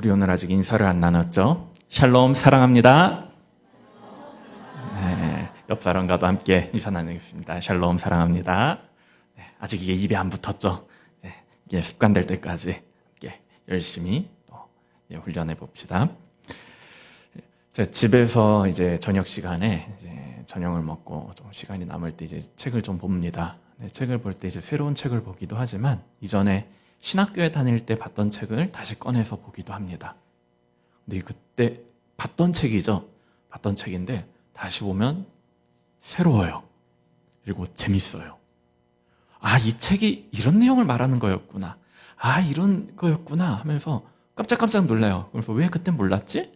우리 오늘 아직 인사를 안 나눴죠? 샬롬 사랑합니다. 네, 옆 사람과도 함께 인사 나누겠습니다. 샬롬 사랑합니다. 네, 아직 이게 입에 안 붙었죠? 네, 이게 습관될 때까지 함께 열심히 또 예, 훈련해 봅시다. 제 집에서 이제 저녁 시간에 이제 저녁을 먹고 좀 시간이 남을 때 이제 책을 좀 봅니다. 네, 책을 볼 때 이제 새로운 책을 보기도 하지만 이전에 신학교에 다닐 때 봤던 책을 다시 꺼내서 보기도 합니다. 근데 그때 봤던 책이죠. 봤던 책인데 다시 보면 새로워요. 그리고 재밌어요. 아, 이 책이 이런 내용을 말하는 거였구나. 아, 이런 거였구나 하면서 깜짝깜짝 놀라요. 그래서 왜 그때 몰랐지?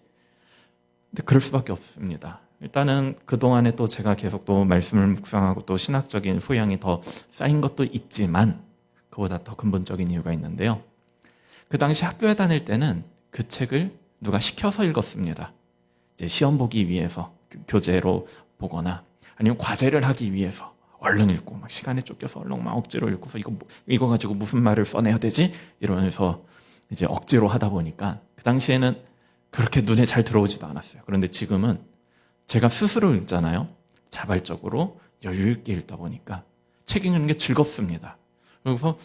근데 그럴 수밖에 없습니다. 일단은 그동안에 또 제가 계속 또 말씀을 묵상하고 또 신학적인 소양이 더 쌓인 것도 있지만 그보다 더 근본적인 이유가 있는데요. 그 당시 학교에 다닐 때는 그 책을 누가 시켜서 읽었습니다. 이제 시험 보기 위해서 교재로 보거나 아니면 과제를 하기 위해서 얼른 읽고 막 시간에 쫓겨서 얼른 막 억지로 읽고서 이거 뭐- 이거 가지고 무슨 말을 써내야 되지 이러면서 이제 억지로 하다 보니까 그 당시에는 그렇게 눈에 잘 들어오지도 않았어요. 그런데 지금은 제가 스스로 읽잖아요. 자발적으로 여유 있게 읽다 보니까 책 읽는 게 즐겁습니다. 그래서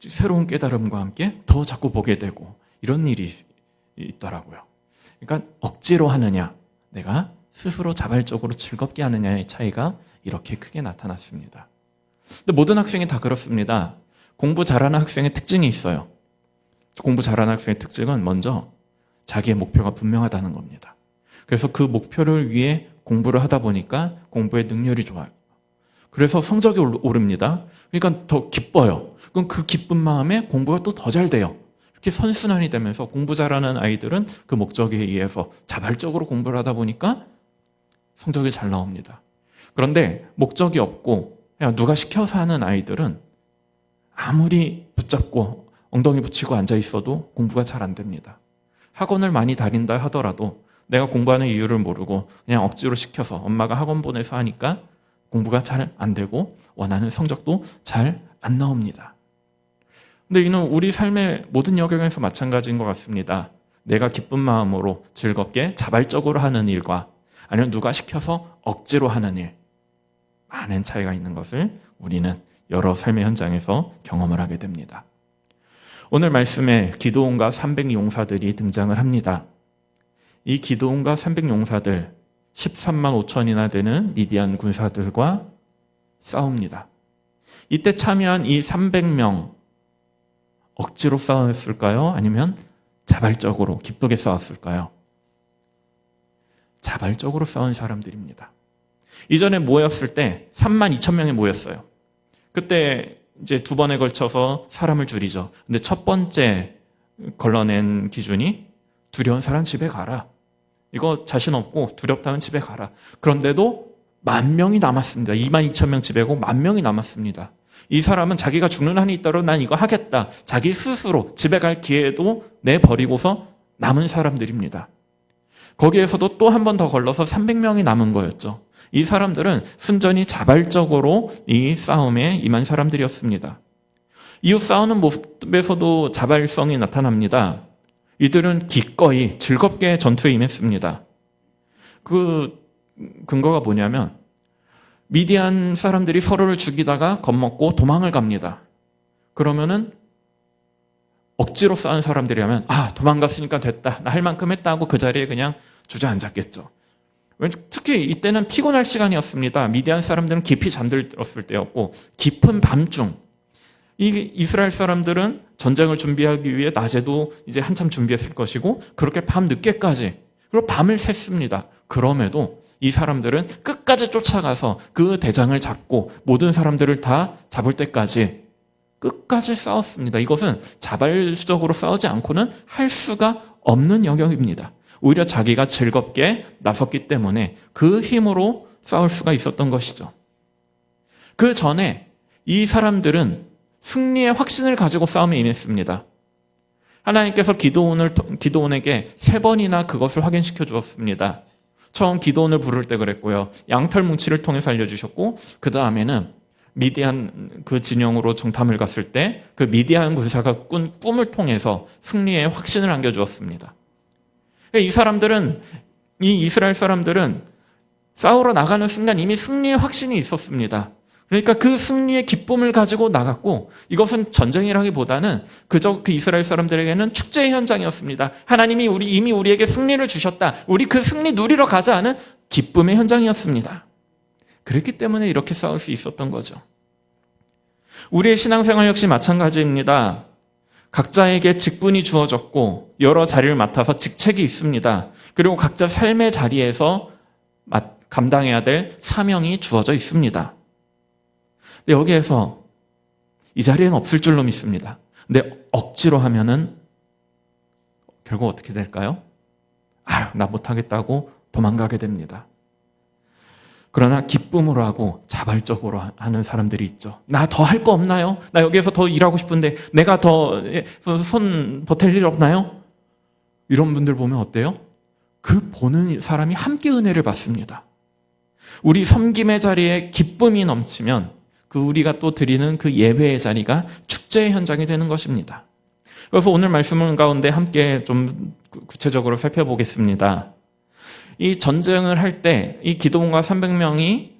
새로운 깨달음과 함께 더 자꾸 보게 되고 이런 일이 있더라고요. 그러니까 억지로 하느냐, 내가 스스로 자발적으로 즐겁게 하느냐의 차이가 이렇게 크게 나타났습니다. 근데 모든 학생이 다 그렇습니다. 공부 잘하는 학생의 특징이 있어요. 공부 잘하는 학생의 특징은 먼저 자기의 목표가 분명하다는 겁니다. 그래서 그 목표를 위해 공부를 하다 보니까 공부의 능률이 좋아요. 그래서 성적이 오릅니다. 그러니까 더 기뻐요. 그럼 그 기쁜 마음에 공부가 또 더 잘 돼요. 이렇게 선순환이 되면서 공부 잘하는 아이들은 그 목적에 의해서 자발적으로 공부를 하다 보니까 성적이 잘 나옵니다. 그런데 목적이 없고 그냥 누가 시켜서 하는 아이들은 아무리 붙잡고 엉덩이 붙이고 앉아 있어도 공부가 잘 안 됩니다. 학원을 많이 다닌다 하더라도 내가 공부하는 이유를 모르고 그냥 억지로 시켜서 엄마가 학원 보내서 하니까 공부가 잘 안 되고 원하는 성적도 잘 안 나옵니다. 근데 이는 우리 삶의 모든 영역에서 마찬가지인 것 같습니다. 내가 기쁜 마음으로 즐겁게 자발적으로 하는 일과 아니면 누가 시켜서 억지로 하는 일 많은 차이가 있는 것을 우리는 여러 삶의 현장에서 경험을 하게 됩니다. 오늘 말씀에 기도원과 300 용사들이 등장을 합니다. 이 기도원과 300 용사들 13만 5천이나 되는 미디안 군사들과 싸웁니다. 이때 참여한 이 300명 억지로 싸웠을까요? 아니면 자발적으로 기쁘게 싸웠을까요? 자발적으로 싸운 사람들입니다. 이전에 모였을 때 3만 2천 명이 모였어요. 그때 이제 두 번에 걸쳐서 사람을 줄이죠. 근데 첫 번째 걸러낸 기준이 두려운 사람 집에 가라. 이거 자신 없고 두렵다면 집에 가라. 그런데도 만 명이 남았습니다. 2만 2천 명 집에고 만 명이 남았습니다. 이 사람은 자기가 죽는 한이 있더라도 난 이거 하겠다. 자기 스스로 집에 갈 기회도 내버리고서 남은 사람들입니다. 거기에서도 또 한 번 더 걸러서 300명이 남은 거였죠. 이 사람들은 순전히 자발적으로 이 싸움에 임한 사람들이었습니다. 이후 싸우는 모습에서도 자발성이 나타납니다. 이들은 기꺼이 즐겁게 전투에 임했습니다. 그 근거가 뭐냐면 미디안 사람들이 서로를 죽이다가 겁먹고 도망을 갑니다. 그러면은 억지로 싸운 사람들이라면 아 도망갔으니까 됐다 나 할 만큼 했다 하고 그 자리에 그냥 주저앉았겠죠. 특히 이때는 피곤할 시간이었습니다. 미디안 사람들은 깊이 잠들었을 때였고 깊은 밤중 이 이스라엘 사람들은 전쟁을 준비하기 위해 낮에도 이제 한참 준비했을 것이고 그렇게 밤 늦게까지 그리고 밤을 샜습니다. 그럼에도 이 사람들은 끝까지 쫓아가서 그 대장을 잡고 모든 사람들을 다 잡을 때까지 끝까지 싸웠습니다. 이것은 자발적으로 싸우지 않고는 할 수가 없는 영역입니다. 오히려 자기가 즐겁게 나섰기 때문에 그 힘으로 싸울 수가 있었던 것이죠. 그 전에 이 사람들은 승리의 확신을 가지고 싸움에 임했습니다. 하나님께서 기도원을, 기도원에게 세 번이나 그것을 확인시켜 주었습니다. 처음 기도원을 부를 때 그랬고요. 양털 뭉치를 통해서 알려주셨고, 그 다음에는 미디안 그 진영으로 정탐을 갔을 때 그 미디안 군사가 꾼 꿈을 통해서 승리의 확신을 안겨주었습니다. 이 사람들은 이 이스라엘 사람들은 싸우러 나가는 순간 이미 승리의 확신이 있었습니다. 그러니까 그 승리의 기쁨을 가지고 나갔고 이것은 전쟁이라기보다는 그저 그 이스라엘 사람들에게는 축제 현장이었습니다. 하나님이 우리 이미 우리에게 승리를 주셨다. 우리 그 승리 누리러 가자는 기쁨의 현장이었습니다. 그랬기 때문에 이렇게 싸울 수 있었던 거죠. 우리의 신앙생활 역시 마찬가지입니다. 각자에게 직분이 주어졌고 여러 자리를 맡아서 직책이 있습니다. 그리고 각자 삶의 자리에서 감당해야 될 사명이 주어져 있습니다. 근데 여기에서 이 자리에는 없을 줄로 믿습니다. 근데 억지로 하면은 결국 어떻게 될까요? 아유, 나 못하겠다고 도망가게 됩니다. 그러나 기쁨으로 하고 자발적으로 하는 사람들이 있죠. 나 더 할 거 없나요? 나 여기에서 더 일하고 싶은데 내가 더 손 버틸 일 없나요? 이런 분들 보면 어때요? 그 보는 사람이 함께 은혜를 받습니다. 우리 섬김의 자리에 기쁨이 넘치면 그 우리가 또 드리는 그 예배의 자리가 축제의 현장이 되는 것입니다. 그래서 오늘 말씀 가운데 함께 좀 구체적으로 살펴보겠습니다. 이 전쟁을 할 때 이 기도원과 300명이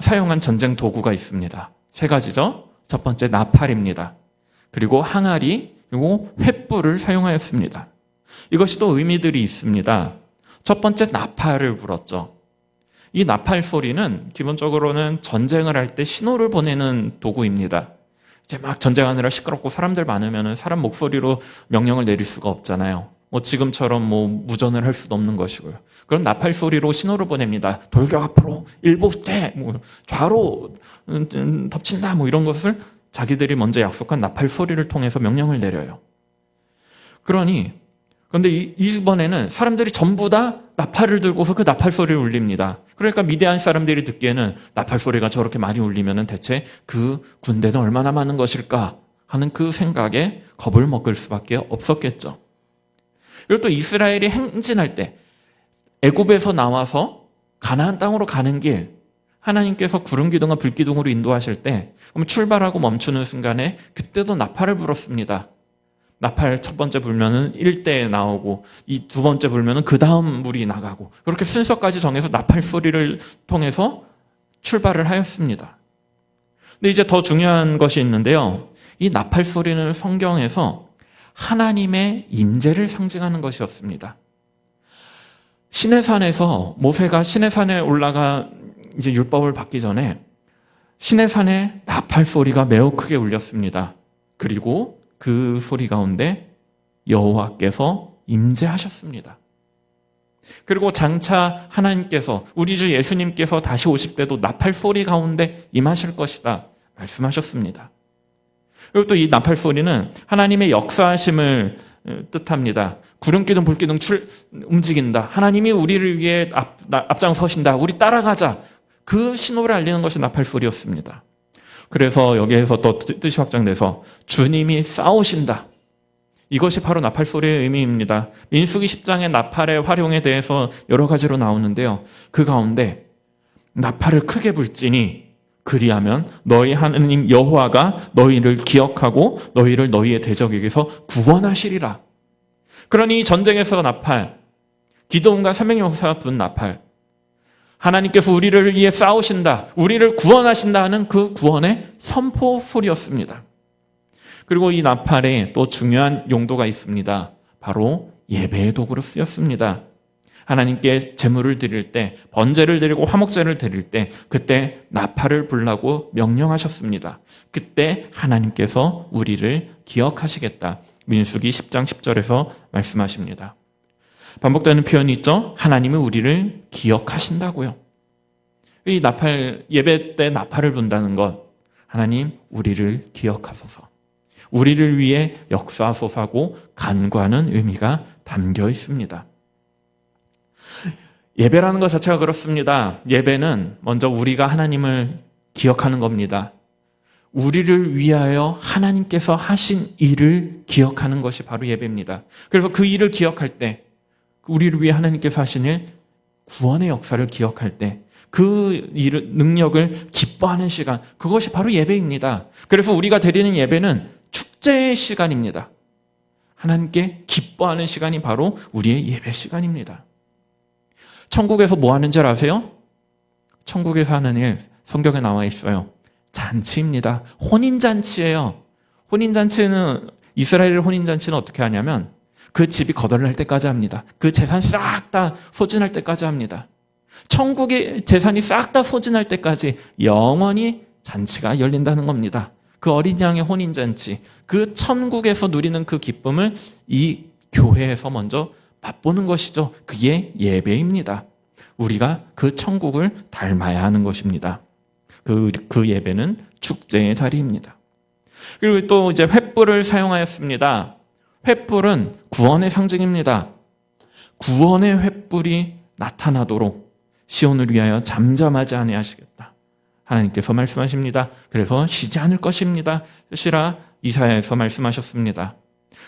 사용한 전쟁 도구가 있습니다. 세 가지죠. 첫 번째 나팔입니다. 그리고 항아리, 그리고 횃불을 사용하였습니다. 이것이 또 의미들이 있습니다. 첫 번째 나팔을 불었죠. 이 나팔 소리는 기본적으로는 전쟁을 할 때 신호를 보내는 도구입니다. 이제 막 전쟁하느라 시끄럽고 사람들 많으면 사람 목소리로 명령을 내릴 수가 없잖아요. 뭐 지금처럼 뭐 무전을 할 수도 없는 것이고요. 그런 나팔 소리로 신호를 보냅니다. 돌격 앞으로, 일보대, 뭐 좌로 음, 음, 덮친다, 뭐 이런 것을 자기들이 먼저 약속한 나팔 소리를 통해서 명령을 내려요. 그러니 그런데 이번에는 사람들이 전부 다 나팔을 들고서 그 나팔 소리를 울립니다. 그러니까 미대한 사람들이 듣기에는 나팔 소리가 저렇게 많이 울리면 대체 그 군대는 얼마나 많은 것일까 하는 그 생각에 겁을 먹을 수밖에 없었겠죠. 그리고 또 이스라엘이 행진할 때 애굽에서 나와서 가나안 땅으로 가는 길 하나님께서 구름 기둥과 불 기둥으로 인도하실 때 그럼 출발하고 멈추는 순간에 그때도 나팔을 불었습니다. 나팔 첫 번째 불면은 1대 나오고 이 두 번째 불면은 그 다음 물이 나가고 그렇게 순서까지 정해서 나팔 소리를 통해서 출발을 하였습니다. 근데 이제 더 중요한 것이 있는데요. 이 나팔 소리는 성경에서 하나님의 임재를 상징하는 것이었습니다. 시내산에서 모세가 시내산에 올라가 이제 율법을 받기 전에 시내산에 나팔 소리가 매우 크게 울렸습니다. 그리고 그 소리 가운데 여호와께서 임재하셨습니다. 그리고 장차 하나님께서 우리 주 예수님께서 다시 오실 때도 나팔 소리 가운데 임하실 것이다 말씀하셨습니다. 그리고 또 이 나팔 소리는 하나님의 역사하심을 어, 뜻합니다. 구름 기둥 불 기둥 출 움직인다. 하나님이 우리를 위해 앞, 앞장서신다. 우리 따라가자. 그 신호를 알리는 것이 나팔 소리였습니다. 그래서 여기에서 또 뜻이 확장돼서 주님이 싸우신다. 이것이 바로 나팔 소리의 의미입니다. 민수기 10장의 나팔의 활용에 대해서 여러 가지로 나오는데요. 그 가운데 나팔을 크게 불지니 그리하면 너희 하느님 여호와가 너희를 기억하고 너희를 너희의 대적에게서 구원하시리라. 그러니 전쟁에서 나팔, 기도원과 삼명용사가 분 나팔, 하나님께서 우리를 위해 싸우신다, 우리를 구원하신다 하는 그 구원의 선포 소리였습니다. 그리고 이 나팔에 또 중요한 용도가 있습니다. 바로 예배의 도구로 쓰였습니다. 하나님께 제물을 드릴 때, 번제를 드리고 화목제를 드릴 때, 그때 나팔을 불라고 명령하셨습니다. 그때 하나님께서 우리를 기억하시겠다. 민수기 10장 10절에서 말씀하십니다. 반복되는 표현이 있죠. 하나님이 우리를 기억하신다고요. 이 나팔 예배 때 나팔을 분다는 것 하나님 우리를 기억하소서. 우리를 위해 역사소사고 간과하는 의미가 담겨 있습니다. 예배라는 것 자체가 그렇습니다. 예배는 먼저 우리가 하나님을 기억하는 겁니다. 우리를 위하여 하나님께서 하신 일을 기억하는 것이 바로 예배입니다. 그래서 그 일을 기억할 때 우리를 위해 하나님께서 하신 일, 구원의 역사를 기억할 때, 그 능력을 기뻐하는 시간, 그것이 바로 예배입니다. 그래서 우리가 드리는 예배는 축제의 시간입니다. 하나님께 기뻐하는 시간이 바로 우리의 예배 시간입니다. 천국에서 뭐 하는 줄 아세요? 천국에서 하는 일 성경에 나와 있어요. 잔치입니다. 혼인잔치예요. 혼인잔치는 이스라엘 혼인잔치는 어떻게 하냐면 그 집이 거덜날 때까지 합니다. 그 재산 싹 다 소진할 때까지 합니다. 천국의 재산이 싹 다 소진할 때까지 영원히 잔치가 열린다는 겁니다. 그 어린 양의 혼인잔치, 그 천국에서 누리는 그 기쁨을 이 교회에서 먼저 맛보는 것이죠. 그게 예배입니다. 우리가 그 천국을 닮아야 하는 것입니다. 그, 그 예배는 축제의 자리입니다. 그리고 또 이제 횃불을 사용하였습니다. 횃불은 구원의 상징입니다. 구원의 횃불이 나타나도록 시온을 위하여 잠잠하지 아니하시겠다. 하나님께서 말씀하십니다. 그래서 쉬지 않을 것입니다. 시라 이사야에서 말씀하셨습니다.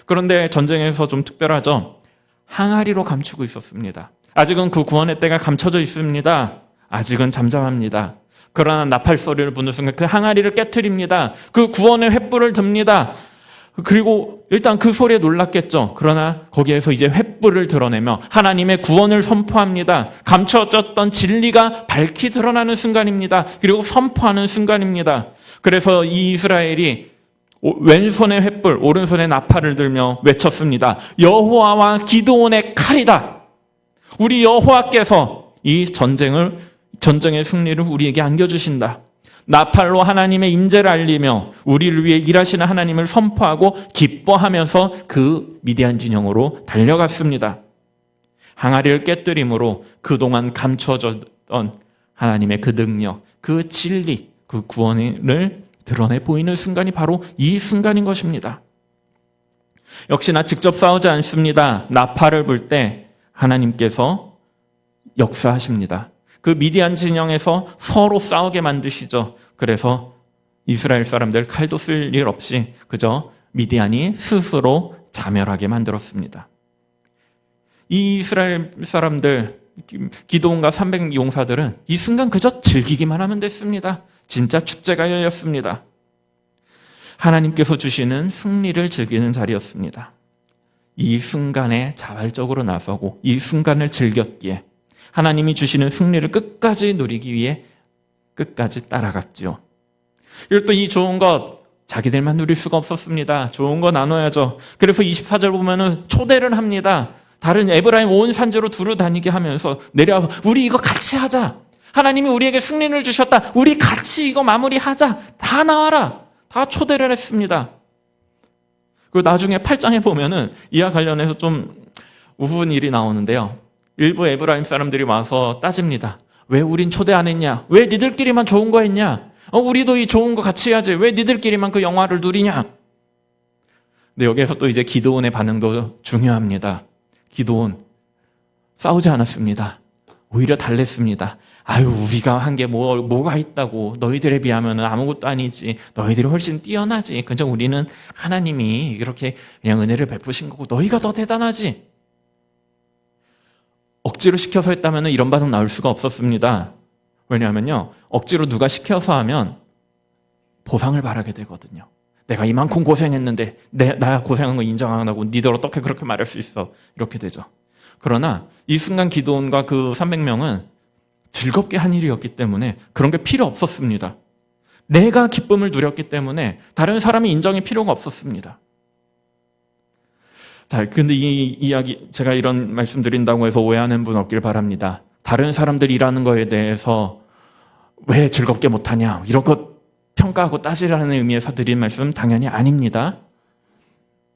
그런데 전쟁에서 좀 특별하죠. 항아리로 감추고 있었습니다. 아직은 그 구원의 때가 감춰져 있습니다. 아직은 잠잠합니다. 그러나 나팔 소리를 부는 순간 그 항아리를 깨뜨립니다. 그 구원의 횃불을 듭니다. 그리고 일단 그 소리에 놀랐겠죠. 그러나 거기에서 이제 횃불을 드러내며 하나님의 구원을 선포합니다. 감춰졌던 진리가 밝히 드러나는 순간입니다. 그리고 선포하는 순간입니다. 그래서 이 이스라엘이 왼손에 횃불, 오른손에 나팔을 들며 외쳤습니다. 여호와와 기도원의 칼이다. 우리 여호와께서 이 전쟁을 전쟁의 승리를 우리에게 안겨주신다. 나팔로 하나님의 임재를 알리며 우리를 위해 일하시는 하나님을 선포하고 기뻐하면서 그 미디안 진영으로 달려갔습니다. 항아리를 깨뜨림으로 그동안 감추어졌던 하나님의 그 능력, 그 진리, 그 구원을 드러내 보이는 순간이 바로 이 순간인 것입니다. 역시나 직접 싸우지 않습니다. 나팔을 불 때 하나님께서 역사하십니다. 그 미디안 진영에서 서로 싸우게 만드시죠. 그래서 이스라엘 사람들 칼도 쓸 일 없이 그저 미디안이 스스로 자멸하게 만들었습니다. 이 이스라엘 사람들 기도원과 300 용사들은 이 순간 그저 즐기기만 하면 됐습니다. 진짜 축제가 열렸습니다. 하나님께서 주시는 승리를 즐기는 자리였습니다. 이 순간에 자발적으로 나서고 이 순간을 즐겼기에 하나님이 주시는 승리를 끝까지 누리기 위해 끝까지 따라갔지요. 그리고 또 이 좋은 것 자기들만 누릴 수가 없었습니다. 좋은 거 나눠야죠. 그래서 24절 보면은 초대를 합니다. 다른 에브라임 온 산지로 두루 다니게 하면서 내려 우리 이거 같이 하자. 하나님이 우리에게 승리를 주셨다. 우리 같이 이거 마무리하자. 다 나와라. 다 초대를 했습니다. 그리고 나중에 8장에 보면은 이와 관련해서 좀 우스운 일이 나오는데요. 일부 에브라임 사람들이 와서 따집니다. 왜 우린 초대 안 했냐? 왜 니들끼리만 좋은 거 했냐? 어, 우리도 이 좋은 거 같이 해야지. 왜 니들끼리만 그 영화를 누리냐? 근데 여기에서 또 이제 기도원의 반응도 중요합니다. 기도원 싸우지 않았습니다. 오히려 달랬습니다. 아유, 우리가 한 게 뭐, 뭐가 있다고. 너희들에 비하면 아무것도 아니지. 너희들이 훨씬 뛰어나지. 그저 우리는 하나님이 이렇게 그냥 은혜를 베푸신 거고, 너희가 더 대단하지. 억지로 시켜서 했다면 이런 반응 나올 수가 없었습니다. 왜냐하면요, 억지로 누가 시켜서 하면 보상을 바라게 되거든요. 내가 이만큼 고생했는데, 내, 나 고생한 거 인정 안 하고, 니들 어떻게 그렇게 말할 수 있어? 이렇게 되죠. 그러나 이 순간 기도원과 그 300명은 즐겁게 한 일이었기 때문에 그런 게 필요 없었습니다. 내가 기쁨을 누렸기 때문에 다른 사람이 인정이 필요가 없었습니다. 자, 근데 이 이야기, 제가 이런 말씀 드린다고 해서 오해하는 분 없길 바랍니다. 다른 사람들 일하는 거에 대해서 왜 즐겁게 못하냐, 이런 것 평가하고 따지라는 의미에서 드린 말씀 당연히 아닙니다.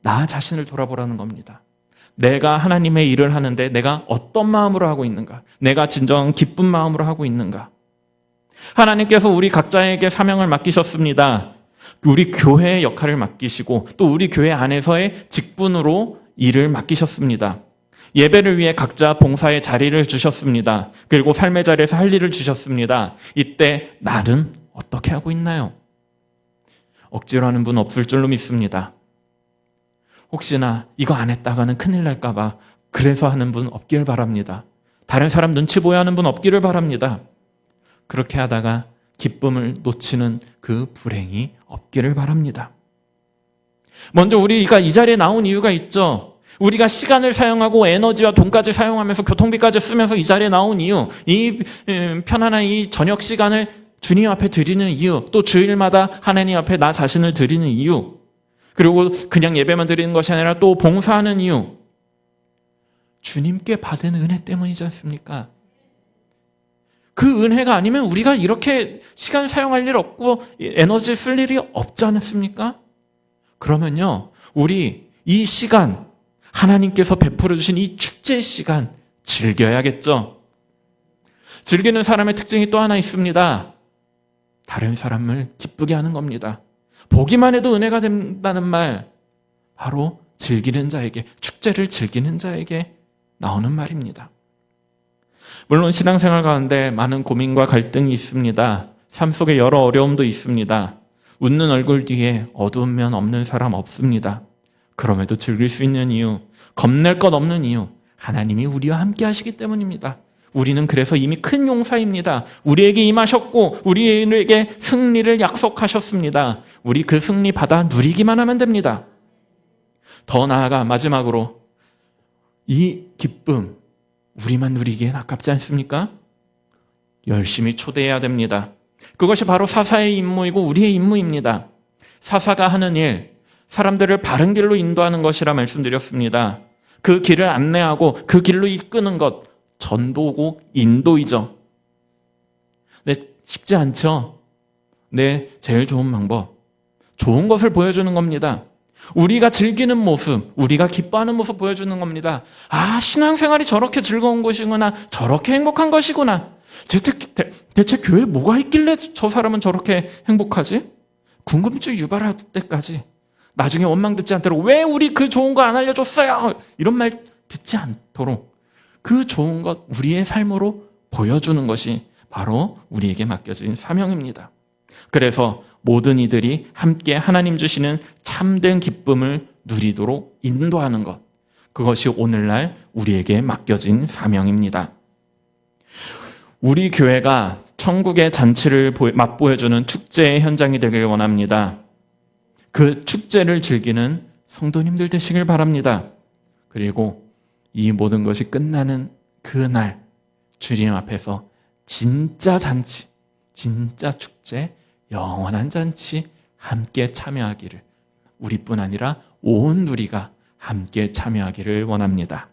나 자신을 돌아보라는 겁니다. 내가 하나님의 일을 하는데 내가 어떤 마음으로 하고 있는가? 내가 진정 기쁜 마음으로 하고 있는가? 하나님께서 우리 각자에게 사명을 맡기셨습니다. 우리 교회의 역할을 맡기시고 또 우리 교회 안에서의 직분으로 일을 맡기셨습니다. 예배를 위해 각자 봉사의 자리를 주셨습니다. 그리고 삶의 자리에서 할 일을 주셨습니다. 이때 나는 어떻게 하고 있나요? 억지로 하는 분 없을 줄로 믿습니다. 혹시나 이거 안 했다가는 큰일 날까봐 그래서 하는 분 없기를 바랍니다. 다른 사람 눈치 보여 하는 분 없기를 바랍니다. 그렇게 하다가 기쁨을 놓치는 그 불행이 없기를 바랍니다. 먼저 우리가 이 자리에 나온 이유가 있죠. 우리가 시간을 사용하고 에너지와 돈까지 사용하면서 교통비까지 쓰면서 이 자리에 나온 이유, 이 음, 편안한 이 저녁 시간을 주님 앞에 드리는 이유, 또 주일마다 하나님 앞에 나 자신을 드리는 이유, 그리고 그냥 예배만 드리는 것이 아니라 또 봉사하는 이유, 주님께 받은 은혜 때문이지 않습니까? 그 은혜가 아니면 우리가 이렇게 시간 사용할 일 없고 에너지 쓸 일이 없지 않습니까? 그러면요, 우리 이 시간, 하나님께서 베풀어 주신 이 축제 시간 즐겨야겠죠? 즐기는 사람의 특징이 또 하나 있습니다. 다른 사람을 기쁘게 하는 겁니다. 보기만 해도 은혜가 된다는 말, 바로 즐기는 자에게, 축제를 즐기는 자에게 나오는 말입니다. 물론 신앙생활 가운데 많은 고민과 갈등이 있습니다. 삶 속에 여러 어려움도 있습니다. 웃는 얼굴 뒤에 어두운 면 없는 사람 없습니다. 그럼에도 즐길 수 있는 이유, 겁낼 것 없는 이유, 하나님이 우리와 함께 하시기 때문입니다. 우리는 그래서 이미 큰 용사입니다. 우리에게 임하셨고, 우리에게 승리를 약속하셨습니다. 우리 그 승리 받아 누리기만 하면 됩니다. 더 나아가 마지막으로 이 기쁨, 우리만 누리기엔 아깝지 않습니까? 열심히 초대해야 됩니다. 그것이 바로 사사의 임무이고 우리의 임무입니다. 사사가 하는 일, 사람들을 바른 길로 인도하는 것이라 말씀드렸습니다. 그 길을 안내하고 그 길로 이끄는 것, 전도고 인도이죠. 네, 쉽지 않죠? 네, 제일 좋은 방법. 좋은 것을 보여주는 겁니다. 우리가 즐기는 모습, 우리가 기뻐하는 모습 보여주는 겁니다. 아, 신앙생활이 저렇게 즐거운 것이구나. 저렇게 행복한 것이구나. 대, 대체 교회에 뭐가 있길래 저 사람은 저렇게 행복하지? 궁금증 유발할 때까지 나중에 원망 듣지 않도록 왜 우리 그 좋은 거 안 알려줬어요? 이런 말 듣지 않도록 그 좋은 것 우리의 삶으로 보여주는 것이 바로 우리에게 맡겨진 사명입니다. 그래서 모든 이들이 함께 하나님 주시는 참된 기쁨을 누리도록 인도하는 것. 그것이 오늘날 우리에게 맡겨진 사명입니다. 우리 교회가 천국의 잔치를 맛보여주는 축제의 현장이 되길 원합니다. 그 축제를 즐기는 성도님들 되시길 바랍니다. 그리고 이 모든 것이 끝나는 그날 주님 앞에서 진짜 잔치, 진짜 축제, 영원한 잔치 함께 참여하기를 우리뿐 아니라 온 누리가 함께 참여하기를 원합니다.